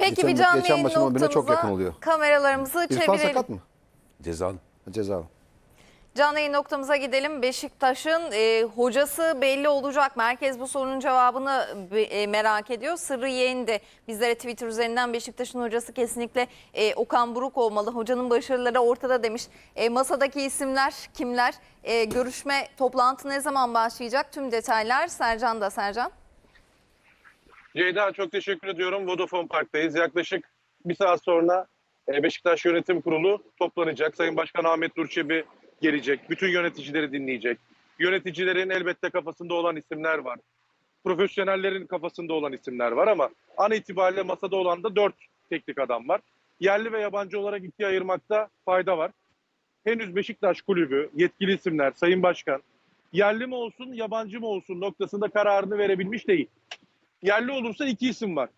Peki Geçen- bir canlı geçen yayın maçın birbirine çok noktamıza yakın oluyor. kameralarımızı İrfan çevirelim. sakat mı? Cezalı. Cezalı. Canlı yayın noktamıza gidelim. Beşiktaş'ın e, hocası belli olacak. Merkez bu sorunun cevabını be- e, merak ediyor. Sırrı yeğendi. Bizlere Twitter üzerinden Beşiktaş'ın hocası kesinlikle e, Okan Buruk olmalı. Hocanın başarıları ortada demiş. E, masadaki isimler kimler? E, görüşme toplantı ne zaman başlayacak? Tüm detaylar Sercan da Sercan. Ceyda çok teşekkür ediyorum. Vodafone Park'tayız. Yaklaşık bir saat sonra e, Beşiktaş Yönetim Kurulu toplanacak. Sayın Başkan Ahmet Nurçebi gelecek. Bütün yöneticileri dinleyecek. Yöneticilerin elbette kafasında olan isimler var. Profesyonellerin kafasında olan isimler var ama an itibariyle masada olan da dört teknik adam var. Yerli ve yabancı olarak ikiye ayırmakta fayda var. Henüz Beşiktaş Kulübü, yetkili isimler, Sayın Başkan, yerli mi olsun, yabancı mı olsun noktasında kararını verebilmiş değil. Yerli olursa iki isim var.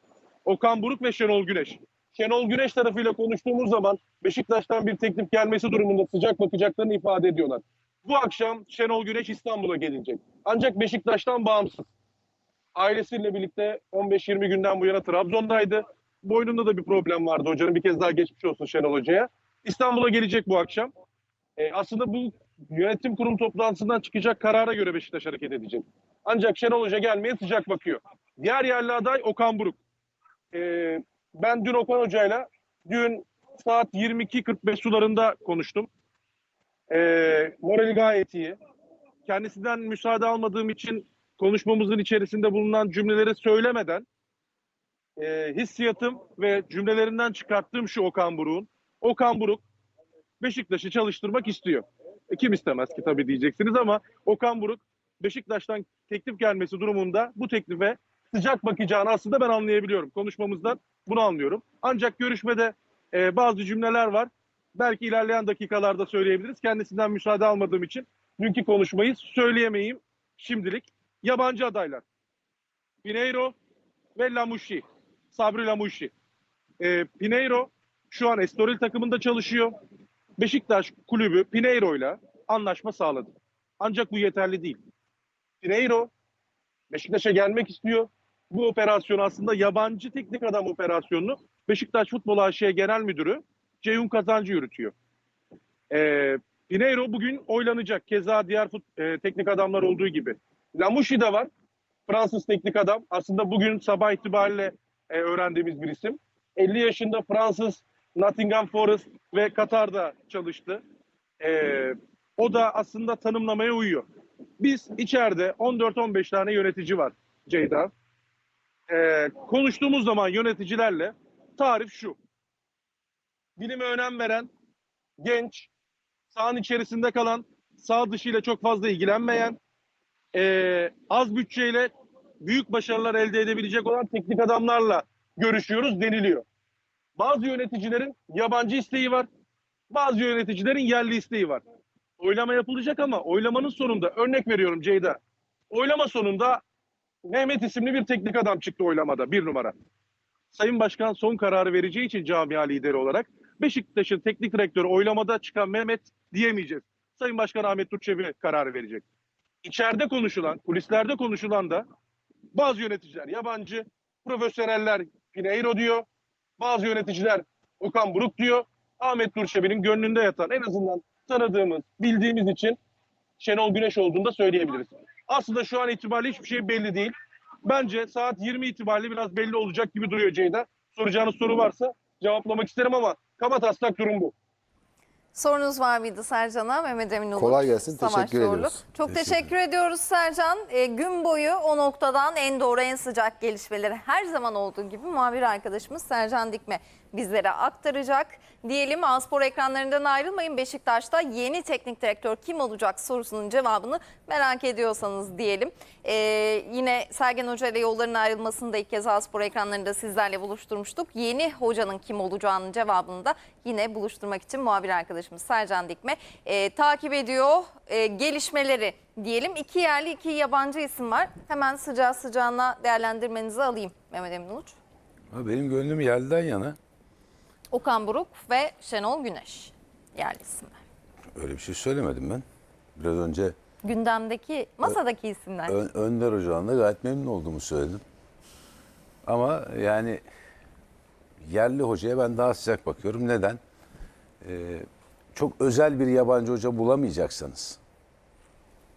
Okan Buruk ve Şenol Güneş. Şenol Güneş tarafıyla konuştuğumuz zaman Beşiktaş'tan bir teklif gelmesi durumunda sıcak bakacaklarını ifade ediyorlar. Bu akşam Şenol Güneş İstanbul'a gelecek. Ancak Beşiktaş'tan bağımsız. Ailesiyle birlikte 15-20 günden bu yana Trabzon'daydı. Boynunda da bir problem vardı hocanın. Bir kez daha geçmiş olsun Şenol Hoca'ya. İstanbul'a gelecek bu akşam. E, aslında bu yönetim kurulu toplantısından çıkacak karara göre Beşiktaş hareket edecek. Ancak Şenol Hoca gelmeye sıcak bakıyor. Diğer yerli aday Okan Buruk. Ee, ben dün Okan Hoca'yla dün saat 22.45 sularında konuştum. Ee, morali gayet iyi. Kendisinden müsaade almadığım için konuşmamızın içerisinde bulunan cümleleri söylemeden e, hissiyatım ve cümlelerinden çıkarttığım şu Okan Buruk'un. Okan Buruk Beşiktaş'ı çalıştırmak istiyor. E, kim istemez ki tabii diyeceksiniz ama Okan Buruk Beşiktaş'tan teklif gelmesi durumunda bu teklife sıcak bakacağını aslında ben anlayabiliyorum. Konuşmamızdan bunu anlıyorum. Ancak görüşmede e, bazı cümleler var. Belki ilerleyen dakikalarda söyleyebiliriz. Kendisinden müsaade almadığım için dünkü konuşmayı söyleyemeyim şimdilik. Yabancı adaylar. Pineiro ve Lamouchi. Sabri Lamouchi. E, Pineiro şu an Estoril takımında çalışıyor. Beşiktaş kulübü Pineiro'yla anlaşma sağladı. Ancak bu yeterli değil. Pineiro Beşiktaş'a gelmek istiyor. Bu operasyonu aslında yabancı teknik adam operasyonunu Beşiktaş Futbol AŞ Genel Müdürü Ceyhun Kazancı yürütüyor. Ee, Pineiro bugün oylanacak. Keza diğer fut, e, teknik adamlar olduğu gibi. Lamouchi de var. Fransız teknik adam. Aslında bugün sabah itibariyle e, öğrendiğimiz bir isim. 50 yaşında Fransız Nottingham Forest ve Katar'da çalıştı. Ee, o da aslında tanımlamaya uyuyor. Biz içeride 14-15 tane yönetici var Ceyda. Ee, konuştuğumuz zaman yöneticilerle tarif şu. Bilime önem veren, genç, sahanın içerisinde kalan, sağ dışıyla çok fazla ilgilenmeyen, ee, az bütçeyle büyük başarılar elde edebilecek olan teknik adamlarla görüşüyoruz deniliyor. Bazı yöneticilerin yabancı isteği var. Bazı yöneticilerin yerli isteği var. Oylama yapılacak ama oylamanın sonunda örnek veriyorum Ceyda. Oylama sonunda Mehmet isimli bir teknik adam çıktı oylamada bir numara. Sayın Başkan son kararı vereceği için camia lideri olarak Beşiktaş'ın teknik direktörü oylamada çıkan Mehmet diyemeyeceğiz. Sayın Başkan Ahmet Turçevi kararı verecek. İçeride konuşulan, kulislerde konuşulan da bazı yöneticiler yabancı, profesyoneller Pineiro diyor, bazı yöneticiler Okan Buruk diyor. Ahmet Nurşebi'nin gönlünde yatan en azından tanıdığımız, bildiğimiz için Şenol Güneş olduğunu da söyleyebiliriz. Aslında şu an itibariyle hiçbir şey belli değil. Bence saat 20 itibariyle biraz belli olacak gibi duruyor Ceyda. Soracağınız soru varsa cevaplamak isterim ama kaba taslak durum bu. Sorunuz var mıydı Sercan'a? Mehmet Emin Uluç. Kolay gelsin, Savaş teşekkür Zorlu. ediyoruz. Çok teşekkür, ediyoruz Sercan. E, gün boyu o noktadan en doğru en sıcak gelişmeleri her zaman olduğu gibi muhabir arkadaşımız Sercan Dikme bizlere aktaracak. Diyelim Aspor ekranlarından ayrılmayın. Beşiktaş'ta yeni teknik direktör kim olacak sorusunun cevabını merak ediyorsanız diyelim. E, yine Sergen Hoca ile yolların ayrılmasını da ilk kez Aspor ekranlarında sizlerle buluşturmuştuk. Yeni hocanın kim olacağının cevabını da yine buluşturmak için muhabir arkadaşımız Sercan Dikme e, takip ediyor e, gelişmeleri diyelim. İki yerli iki yabancı isim var. Hemen sıcağı sıcağına değerlendirmenizi alayım Mehmet Emin Uluç. Benim gönlüm yerliden yana. Okan Buruk ve Şenol Güneş yerli isimler. Öyle bir şey söylemedim ben. Biraz önce Gündemdeki masadaki isimler. Ö- Önder Hoca'nla gayet memnun olduğumu söyledim. Ama yani yerli hocaya ben daha sıcak bakıyorum. Neden? Ee, çok özel bir yabancı hoca bulamayacaksanız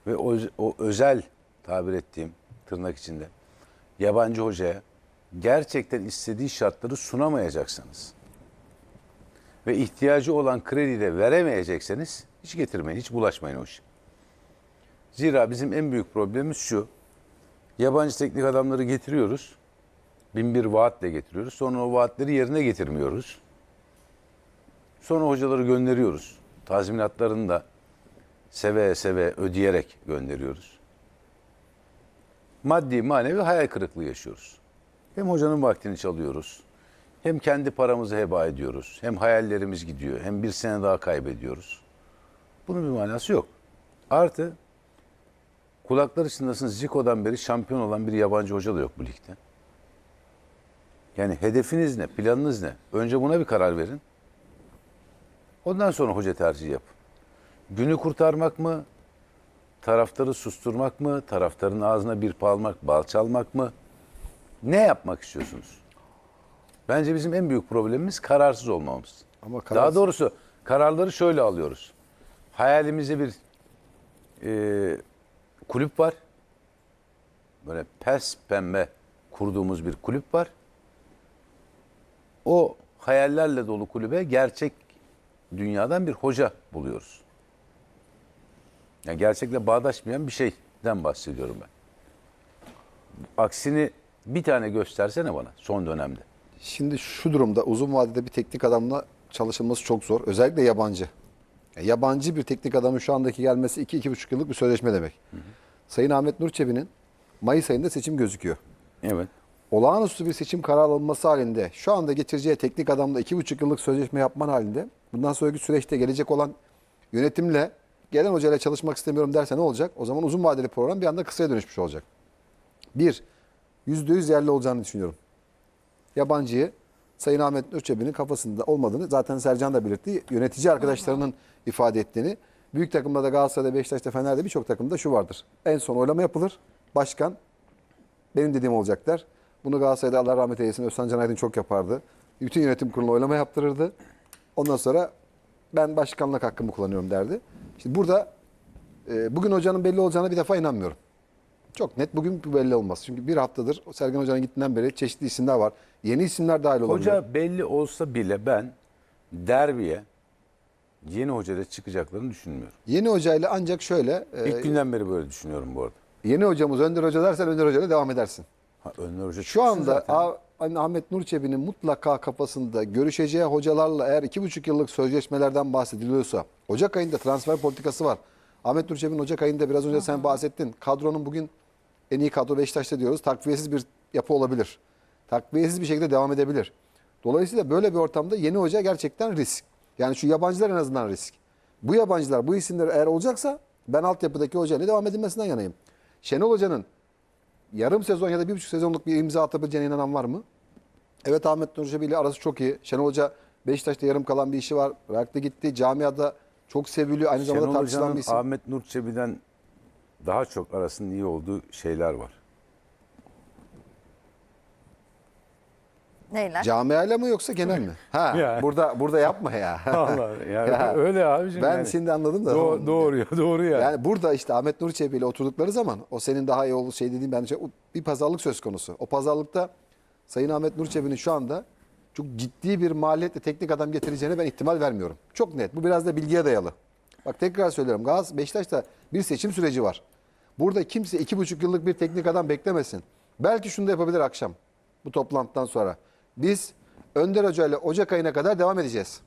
ve o, o özel tabir ettiğim tırnak içinde yabancı hocaya gerçekten istediği şartları sunamayacaksanız ve ihtiyacı olan krediyi de veremeyecekseniz hiç getirmeyin, hiç bulaşmayın o işe. Zira bizim en büyük problemimiz şu. Yabancı teknik adamları getiriyoruz. Bin bir vaatle getiriyoruz. Sonra o vaatleri yerine getirmiyoruz. Sonra hocaları gönderiyoruz. Tazminatlarını da seve seve ödeyerek gönderiyoruz. Maddi manevi hayal kırıklığı yaşıyoruz. Hem hocanın vaktini çalıyoruz. Hem kendi paramızı heba ediyoruz. Hem hayallerimiz gidiyor. Hem bir sene daha kaybediyoruz. Bunun bir manası yok. Artı kulaklar içindesiniz Zico'dan beri şampiyon olan bir yabancı hoca da yok bu ligde. Yani hedefiniz ne? Planınız ne? Önce buna bir karar verin. Ondan sonra hoca tercihi yapın. Günü kurtarmak mı? Taraftarı susturmak mı? Taraftarın ağzına bir palmak, bal çalmak mı? Ne yapmak istiyorsunuz? Bence bizim en büyük problemimiz kararsız olmamız. Ama Daha kararsız- doğrusu kararları şöyle alıyoruz. Hayalimizde bir e, kulüp var. Böyle pes pembe kurduğumuz bir kulüp var. O hayallerle dolu kulübe gerçek dünyadan bir hoca buluyoruz. Yani gerçekle bağdaşmayan bir şeyden bahsediyorum ben. Aksini bir tane göstersene bana son dönemde. Şimdi şu durumda uzun vadede bir teknik adamla çalışılması çok zor. Özellikle yabancı. Yani yabancı bir teknik adamın şu andaki gelmesi 2-2,5 yıllık bir sözleşme demek. Sayın Ahmet Nur Çebi'nin Mayıs ayında seçim gözüküyor. Evet. Olağanüstü bir seçim kararı alınması halinde şu anda getireceği teknik adamla 2,5 yıllık sözleşme yapman halinde bundan sonraki süreçte gelecek olan yönetimle gelen hocayla çalışmak istemiyorum derse ne olacak? O zaman uzun vadeli program bir anda kısaya dönüşmüş olacak. Bir, %100 yerli olacağını düşünüyorum. Yabancıyı Sayın Ahmet Nurçebi'nin kafasında olmadığını zaten Sercan da belirtti. Yönetici arkadaşlarının ifade ettiğini. Büyük takımlarda Galatasaray'da, Beşiktaş'ta, Fener'de birçok takımda şu vardır. En son oylama yapılır. Başkan benim dediğim olacak der. Bunu Galatasaray'da Allah rahmet eylesin Özcan Can Aydın çok yapardı. Bütün yönetim kurulu oylama yaptırırdı. Ondan sonra ben başkanlık hakkımı kullanıyorum derdi. Şimdi burada e, bugün hocanın belli olacağına bir defa inanmıyorum. Çok net bugün bu belli olmaz. Çünkü bir haftadır Sergen Hoca'nın gittiğinden beri çeşitli isimler var. Yeni isimler dahil olabilir. Hoca belli olsa bile ben derbiye yeni hocada çıkacaklarını düşünmüyorum. Yeni hocayla ancak şöyle e, İlk günden beri böyle düşünüyorum bu arada. yeni hocamız Önder Hoca dersen Önder Hoca'yla devam edersin. Ha, Önler Hoca Şu anda zaten. Hani Ahmet Nur Çebi'nin mutlaka kafasında görüşeceği hocalarla eğer iki buçuk yıllık sözleşmelerden bahsediliyorsa Ocak ayında transfer politikası var. Ahmet Nur Çebi'nin Ocak ayında biraz önce sen bahsettin. Kadronun bugün en iyi kadro Beşiktaş'ta diyoruz. Takviyesiz bir yapı olabilir. Takviyesiz bir şekilde devam edebilir. Dolayısıyla böyle bir ortamda yeni hoca gerçekten risk. Yani şu yabancılar en azından risk. Bu yabancılar, bu isimler eğer olacaksa ben altyapıdaki hocayla devam edilmesinden yanayım. Şenol Hoca'nın yarım sezon ya da bir buçuk sezonluk bir imza atabileceğine inanan var mı? Evet Ahmet Nur ile arası çok iyi. Şenol Hoca Beşiktaş'ta yarım kalan bir işi var. Bıraktı gitti. Camiada çok seviliyor. Aynı zamanda Şenol tartışılan bir isim. Ahmet Nur Çebi'den daha çok arasının iyi olduğu şeyler var. Neyler? Camiayla mı yoksa genel mi? Ha, Ya. burada burada yapma ya. Vallahi yani Ya. öyle abicim. ben yani. şimdi anladım da. Do- doğru ya doğru ya. Yani burada işte Ahmet Nur Çebi ile oturdukları zaman o senin daha iyi olduğu şey dediğim ben şey, bir pazarlık söz konusu. O pazarlıkta Sayın Ahmet Nur Çebi'nin şu anda çok ciddi bir maliyetle teknik adam getireceğine ben ihtimal vermiyorum. Çok net. Bu biraz da bilgiye dayalı. Bak tekrar söylüyorum. Gaz Beşiktaş'ta bir seçim süreci var. Burada kimse iki buçuk yıllık bir teknik adam beklemesin. Belki şunu da yapabilir akşam bu toplantıdan sonra. Biz Önder Hoca ile Ocak ayına kadar devam edeceğiz.